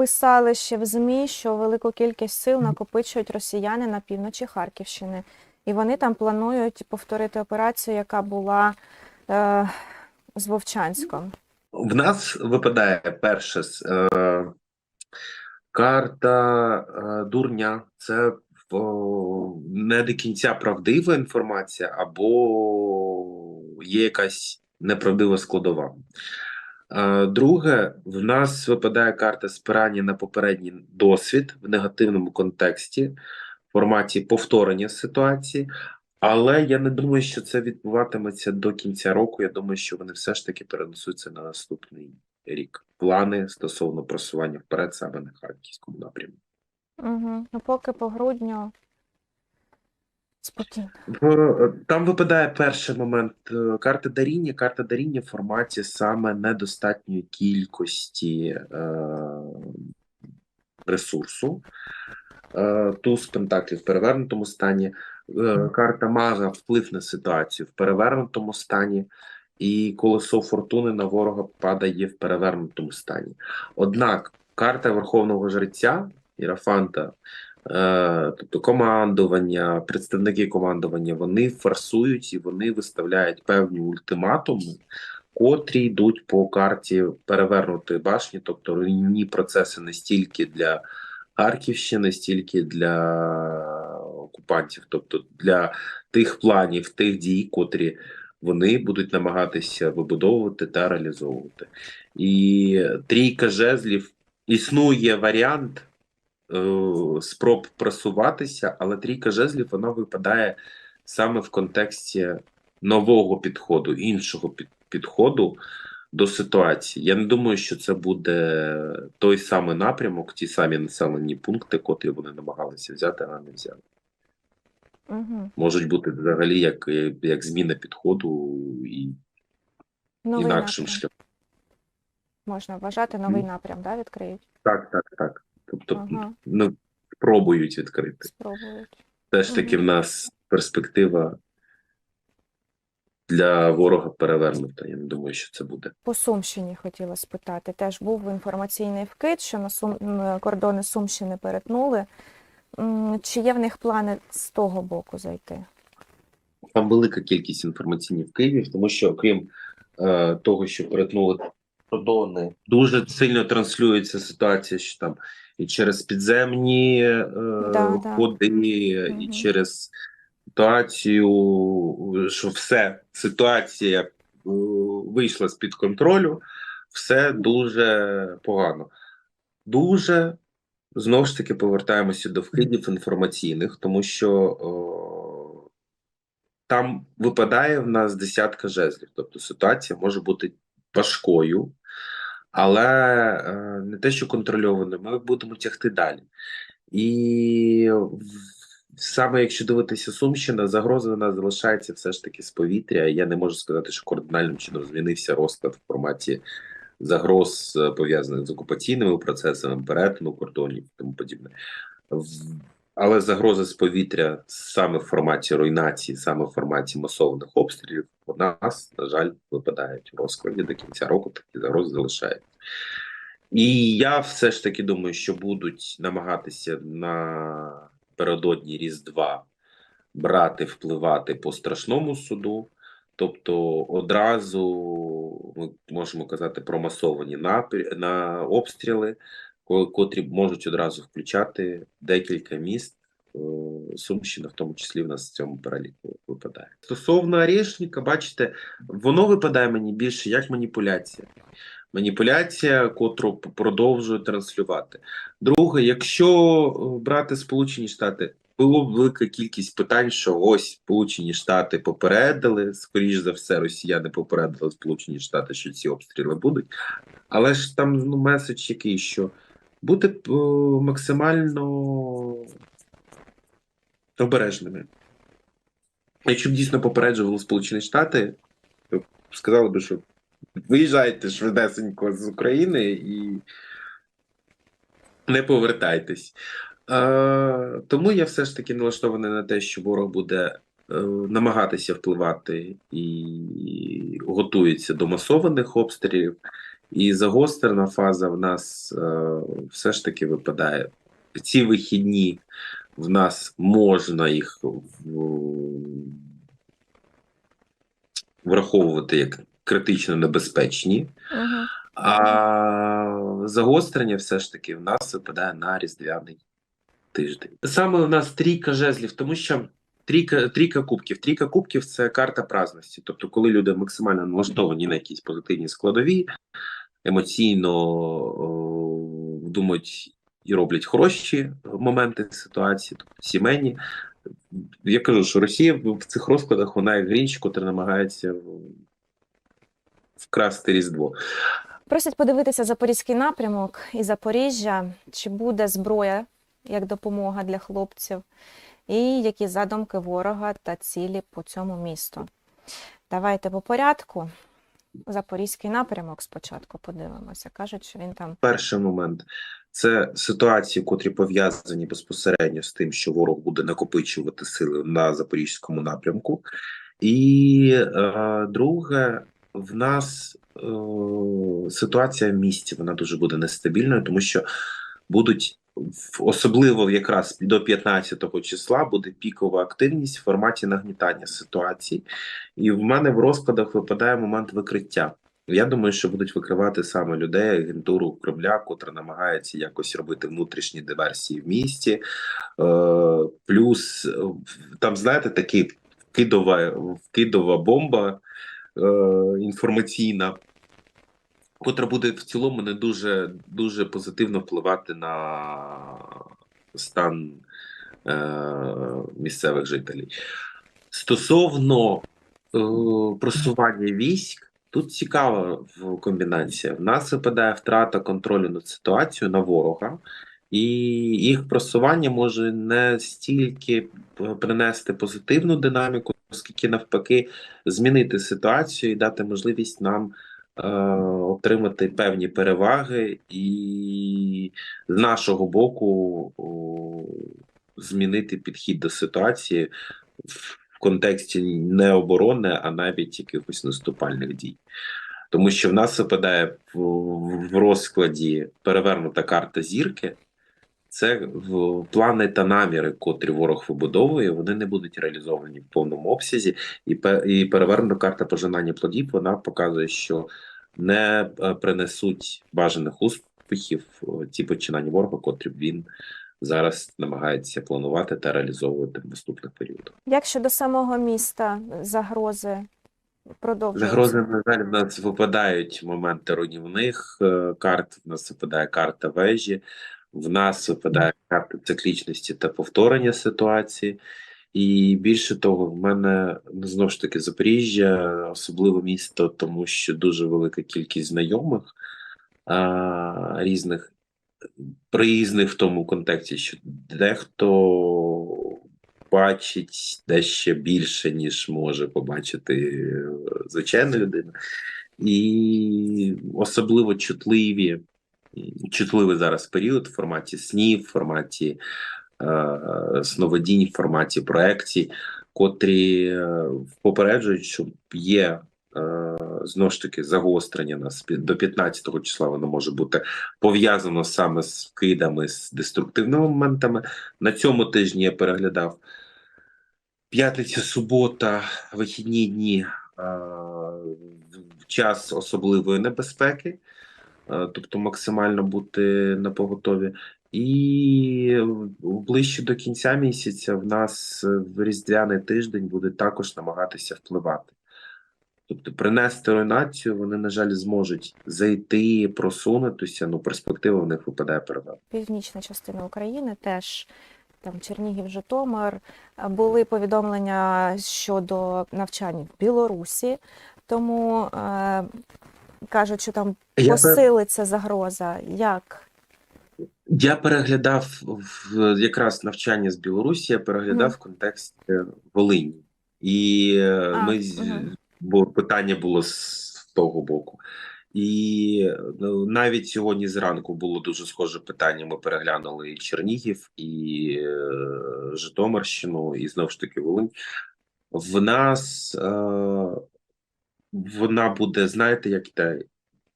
писали ще в ЗМІ, що велику кількість сил накопичують росіяни на півночі Харківщини. І вони там планують повторити операцію, яка була е, з Вовчанськом. В нас випадає перше с- е, карта е, дурня. Це о, не до кінця правдива інформація, або є якась неправдива складова. Друге, в нас випадає карта спирання на попередній досвід в негативному контексті, в форматі повторення ситуації. Але я не думаю, що це відбуватиметься до кінця року. Я думаю, що вони все ж таки перенесуться на наступний рік. Плани стосовно просування вперед саме на харківському напрямку. Угу. Поки по грудню спокійно. Там випадає перший момент е, карта даріння. Карта даріння в форматі саме недостатньої кількості е, ресурсу. Е, Туз Пентаклів в перевернутому стані. Е, Карта мага вплив на ситуацію в перевернутому стані. І колесо фортуни на ворога падає в перевернутому стані. Однак карта Верховного Жреця Ірафанта Е, тобто командування, представники командування, вони форсують і вони виставляють певні ультиматуми, котрі йдуть по карті перевернутої башні, тобто руйнівні процеси не стільки для Харківщини, стільки для окупантів, тобто для тих планів, тих дій, котрі вони будуть намагатися вибудовувати та реалізовувати. І трійка жезлів існує варіант е, спроб просуватися, але трійка жезлів вона випадає саме в контексті нового підходу, іншого підходу до ситуації. Я не думаю, що це буде той самий напрямок, ті самі населені пункти, котрі вони намагалися взяти, а не взяли. Угу. Можуть бути взагалі як, як зміна підходу і Новий інакшим напрям. шляхом. Можна вважати, новий напрям, да, відкриють. Так, так, так. Тобто Ага. ну, пробують відкрити. Спробують. Теж таки в нас перспектива для ворога перевернута. Я не думаю, що це буде. По Сумщині хотіла спитати. Теж був інформаційний вкид, що на Сум... кордони Сумщини перетнули. Чи є в них плани з того боку зайти? Там велика кількість інформаційних вкидів, тому що окрім е, того, що перетнули кордони, дуже сильно транслюється ситуація, що там і через підземні е, Да, да. ходи, і Мгм. через ситуацію, що все ситуація е, вийшла з-під контролю, все дуже погано. Дуже знову ж таки повертаємося до вкидів інформаційних, тому що о, там випадає в нас десятка жезлів. Тобто ситуація може бути важкою, але е, не те, що контрольованою, ми будемо тягти далі. І саме якщо дивитися Сумщина, загроза вона залишається все ж таки з повітря. Я не можу сказати, що кардинальним чином змінився розклад в форматі загроз, е, пов'язаних з окупаційними процесами, перетину кордонів і тому подібне. Але загроза з повітря саме в форматі руйнації, саме в форматі масованих обстрілів, у нас, на жаль, випадають в розкладі до кінця року. Такі загрози залишаються. І я все ж таки думаю, що будуть намагатися напередодні Різдва брати, впливати по страшному суду. Тобто одразу ми можемо казати про масовані на обстріли, котрі можуть одразу включати декілька міст. Е, Сумщина, в тому числі в нас в цьому переліку випадає. Стосовно Орешника, бачите, воно випадає мені більше як маніпуляція. Маніпуляція, котру п- продовжує транслювати. Друге, якщо е, брати Сполучені Штати, було велика кількість питань, що ось Сполучені Штати попередили, скоріш за все, росіяни попередили Сполучені Штати, що ці обстріли будуть. Але ж там ну, меседж який, що бути е, максимально обережними. Якщо б дійсно попереджували Сполучені Штати, то сказали би, що виїжджайте швидесенько з України і не повертайтесь. Е, тому я все ж таки налаштований на те, що ворог буде е, намагатися впливати і готується до масованих обстрілів. І загострена фаза в нас е, все ж таки випадає. Ці вихідні в нас можна їх в- враховувати як критично небезпечні. Угу. А загострення все ж таки в нас випадає на різдвяний тиждень. Саме у нас трійка жезлів, тому що трійка, трійка кубків. Трійка кубків це карта праздності. Тобто, коли люди максимально налаштовані на якісь позитивні складові, емоційно думають і роблять хороші моменти ситуації, тобто сімейні. Я кажу, що Росія в цих розкладах вона як грінч, котра намагається вкрасти Різдво. Просять подивитися Запорізький напрямок і Запоріжжя, чи буде зброя як допомога для хлопців, і які задумки ворога та цілі по цьому місту. Давайте по порядку. Запорізький напрямок спочатку подивимося. Кажуть, що він там Перший момент це ситуації, котрі пов'язані безпосередньо з тим, що ворог буде накопичувати сили на запорізькому напрямку. І е, друге, в нас е, ситуація в місті вона дуже буде нестабільною, тому що будуть особливо якраз до 15 числа буде пікова активність в форматі нагнітання ситуації. І в мене в розкладах випадає момент викриття. Я думаю, що будуть викривати саме людей, агентуру Кремля, котра намагається якось робити внутрішні диверсії в місті. Е, плюс е, там, знаєте, такий вкидова, вкидова бомба е, інформаційна, котра буде в цілому не дуже, дуже позитивно впливати на стан е, місцевих жителів. Стосовно е, просування військ, тут цікава комбінація. В нас випадає втрата контролю над ситуацією на ворога, і їх просування може не стільки принести позитивну динаміку, оскільки навпаки змінити ситуацію і дати можливість нам отримати певні переваги, і з нашого боку змінити підхід до ситуації в контексті не оборони, а навіть якихось наступальних дій. Тому що в нас випадає в, розкладі перевернута карта зірки. Це плани та наміри, котрі ворог вибудовує, вони не будуть реалізовані в повному обсязі. І, і перевернута карта пожинання плодів вона показує, що не е, принесуть бажаних успіхів ті починання ворога, котрі він зараз намагається планувати та реалізовувати в наступних періодах. як щодо самого міста загрози продовжуються? Загрози, на жаль, в нас випадають моменти руйнівних е, карт. В нас випадає карта вежі, в нас випадає карта циклічності та повторення ситуації. І більше того, в мене знову ж таки Запоріжжя, особливе місто, тому що дуже велика кількість знайомих а, різних, приїзних в тому контексті, що дехто бачить дещо більше, ніж може побачити е, звичайна людина. І особливо чутливі, чутливий зараз період в форматі снів, в форматі сновидінь, в форматі проекцій, котрі е, попереджують, що є е, знову ж таки загострення нас до 15 числа воно може бути пов'язано саме з вкидами, з деструктивними моментами. На цьому тижні я переглядав п'ятниця, субота, вихідні дні, е, час особливої небезпеки, е, тобто максимально бути на поготові. І ближче до кінця місяця в нас е, в різдвяний тиждень буде також намагатися впливати. Тобто принести руйнацію вони, на жаль, зможуть зайти, просунутися, ну перспектива в них випадає перевага. північна частина України теж. Там Чернігів, Житомир Е, були повідомлення щодо навчань в Білорусі, тому е, кажуть, що там посилиться загроза. Як? Я переглядав в якраз навчання з Білорусі, я переглядав Мгм. в контексті Волині. І е, А, ми мгм. бо питання було з того боку. І ну, навіть сьогодні зранку було дуже схоже питання. Ми переглянули і Чернігів, і е, Житомирщину, і знову ж таки Волинь. В нас е, вона буде, знаєте, як те,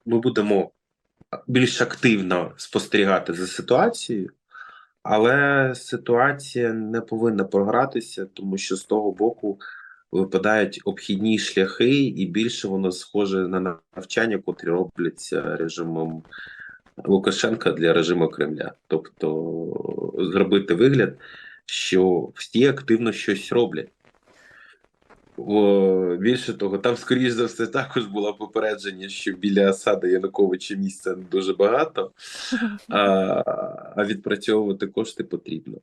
ми будемо більш активно спостерігати за ситуацією, але ситуація не повинна програтися, тому що з того боку випадають обхідні шляхи, і більше воно схоже на навчання, котрі робляться режимом Лукашенка для режиму Кремля. Тобто зробити вигляд, що всі активно щось роблять. Більше того, там, скоріш за все, також було попередження, що біля осади Януковича місця дуже багато, а, а відпрацьовувати кошти потрібно.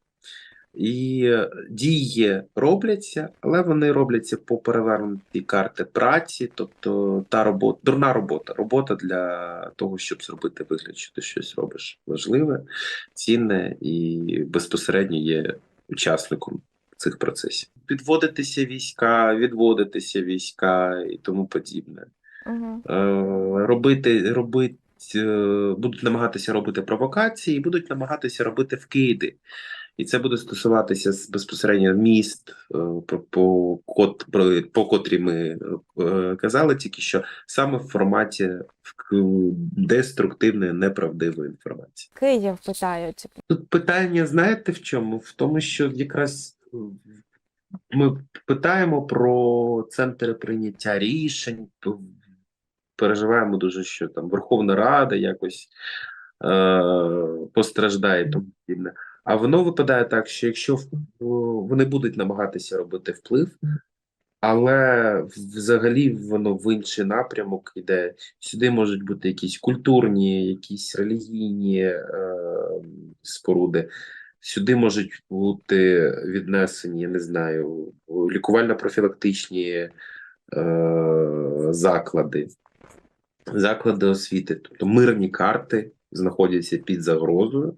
І е, дії робляться, але вони робляться по перевернутій карти праці, тобто та робота, дурна робота. Робота для того, щоб зробити вигляд, що ти щось робиш важливе, цінне і безпосередньо є учасником цих процесів. Підводитися війська, відводитися війська і тому подібне. Е, робити, робити, е, будуть намагатися робити провокації, будуть намагатися робити вкиди. І це буде стосуватися безпосередньо міст, е, по, по, кот, по котрі ми казали, тільки що саме в форматі деструктивної, неправдивої інформації. Київ питають. Тут питання, знаєте в чому? В тому, що якраз ми питаємо про центри прийняття рішень, переживаємо дуже, що там Верховна Рада якось е- постраждає тому подібне. А воно випадає так, що якщо вони будуть намагатися робити вплив, але взагалі воно в інший напрямок іде. Сюди можуть бути якісь культурні, якісь релігійні е, споруди. Сюди можуть бути віднесені, я не знаю, лікувально-профілактичні е, заклади, заклади освіти, тобто мирні карти знаходяться під загрозою,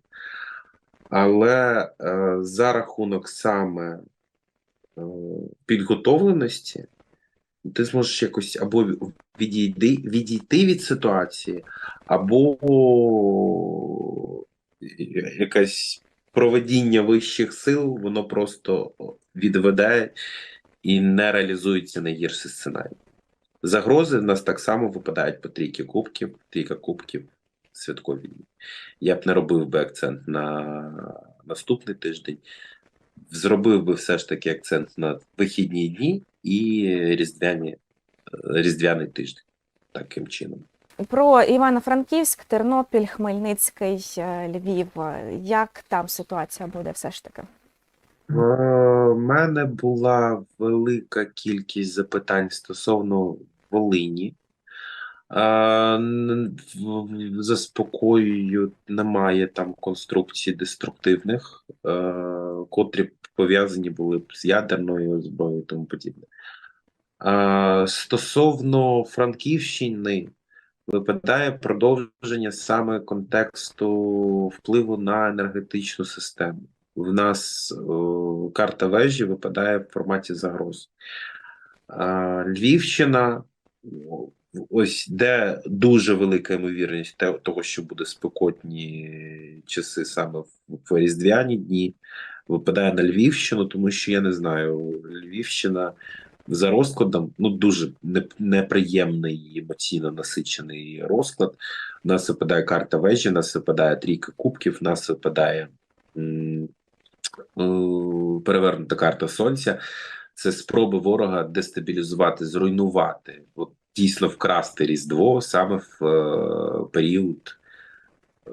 але е, за рахунок саме е, підготовленості ти зможеш якось або відійти, відійти від ситуації, або якесь проведіння вищих сил, воно просто відведе і не реалізується найгірший сценарій. Загрози в нас так само випадають по трійки кубків, трійка кубків святкові. Я б не робив би акцент на наступний тиждень. Зробив би все ж таки акцент на вихідні дні і різдвяні, е, різдвяний тиждень. Таким чином. Про Івано-Франківськ, Тернопіль, Хмельницький, е, Львів. Е, Як там ситуація буде все ж таки? У мене була велика кількість запитань стосовно Волині. Е, Заспокоюю, немає там конструкцій деструктивних, е, котрі пов'язані були б з ядерною зброєю і тому подібне. Е, Стосовно Франківщини, випадає продовження саме контексту впливу на енергетичну систему. В нас е, карта вежі випадає в форматі загроз. А, Львівщина, ось де дуже велика ймовірність того, що буде спекотні часи саме в різдвяні дні, випадає на Львівщину, тому що я не знаю, Львівщина за розкладом ну дуже неприємний емоційно насичений розклад. У нас випадає карта вежі, у нас випадає трійка кубків, у нас випадає е, перевернута карта сонця. Це спроби ворога дестабілізувати, зруйнувати, от дійсно вкрасти Різдво саме в е, період е,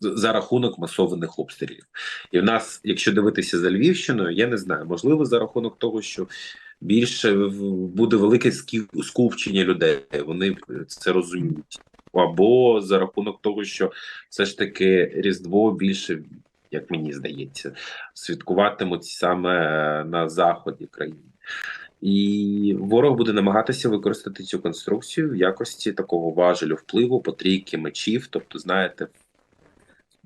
за рахунок масованих обстрілів. І в нас, якщо дивитися за Львівщиною, я не знаю, можливо, за рахунок того, що більше буде велике скупчення людей, вони це розуміють. Або за рахунок того, що все ж таки Різдво більше, як мені здається, святкуватимуть саме на заході країни. І ворог буде намагатися використати цю конструкцію в якості такого важелю впливу по трійки мечів, тобто, знаєте,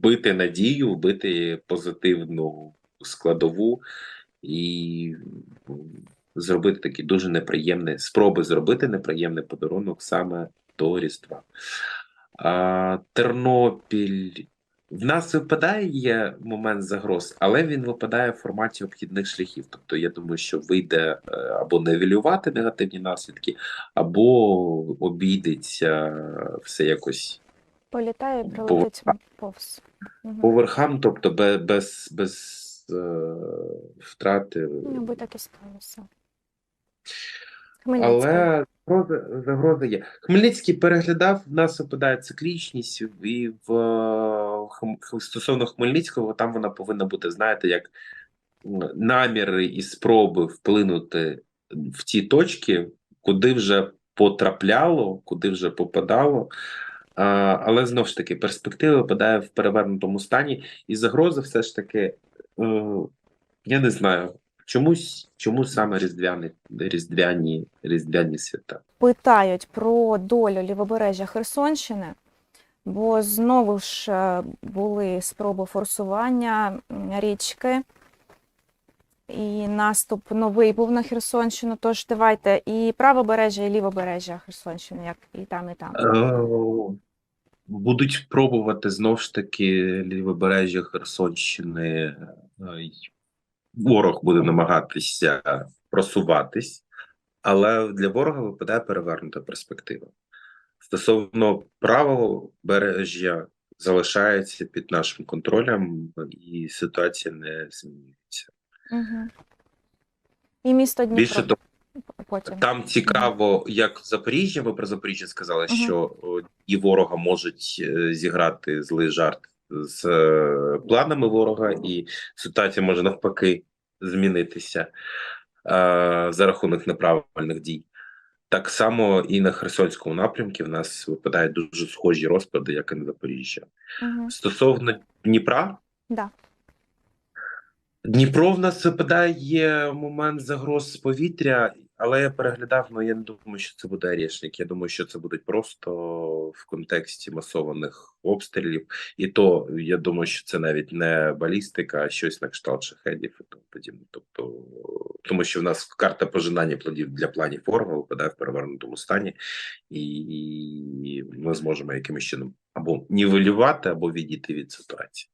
вбити надію, вбити позитивну складову і зробити такі дуже неприємні спроби зробити неприємний подарунок саме до Різдва. А, Тернопіль В нас випадає момент загроз, але він випадає в форматі обхідних шляхів. Тобто, я думаю, що вийде е, або нивелювати негативні наслідки, або обійдеться все якось Політає і По- повз. По верхам, тобто без, без, без е, втрати. Мабуть, так і сталося. Хмельницький. Але загроза, загроза є. Хмельницький переглядав, в нас випадає циклічність, і в е, стосовно Хмельницького, там вона повинна бути, знаєте, як наміри і спроби вплинути в ті точки, куди вже потрапляло, куди вже попадало. Але знову ж таки, перспектива випадає в перевернутому стані, і загроза все ж таки, е, я не знаю, чомусь, чому саме різдвяні, різдвяні, різдвяні свята. питають про долю лівобережжя Херсонщини, бо знову ж е, були спроби форсування річки. І наступ новий був на Херсонщину. Тож давайте і правобережжя, і лівобережжя Херсонщини, як і там, і там. Е, Будуть пробувати знов ж таки лівобережжя Херсонщини. е, Ворог буде намагатися просуватись, але для ворога випадає перевернута перспектива. Стосовно правого бережжя залишається під нашим контролем, і ситуація не змінюється. Угу. І місто Дніпро Більше того, потім. Там цікаво, як Запоріжжя, ви про Запоріжжя сказали, Мгм. що і ворога можуть е, зіграти злий жарт з е, планами ворога, і ситуація може навпаки змінитися е, за рахунок неправильних дій. Так само і на Херсонському напрямку в нас випадають дуже схожі розклади, як і на Запоріжжя. Угу. Стосовно Дніпра, Да. Дніпро в нас випадає момент загроз з повітря, але я переглядав, ну я не думаю, що це буде рішник. Я думаю, що це буде просто в контексті масованих обстрілів, і то я думаю, що це навіть не балістика, а щось на кшталт шахедів і тому подібне. Тобто, тому що в нас карта пожинання плодів для планів ворога випадає в перевернутому стані, і ми зможемо якимось чином або нівелювати, або відійти від ситуації.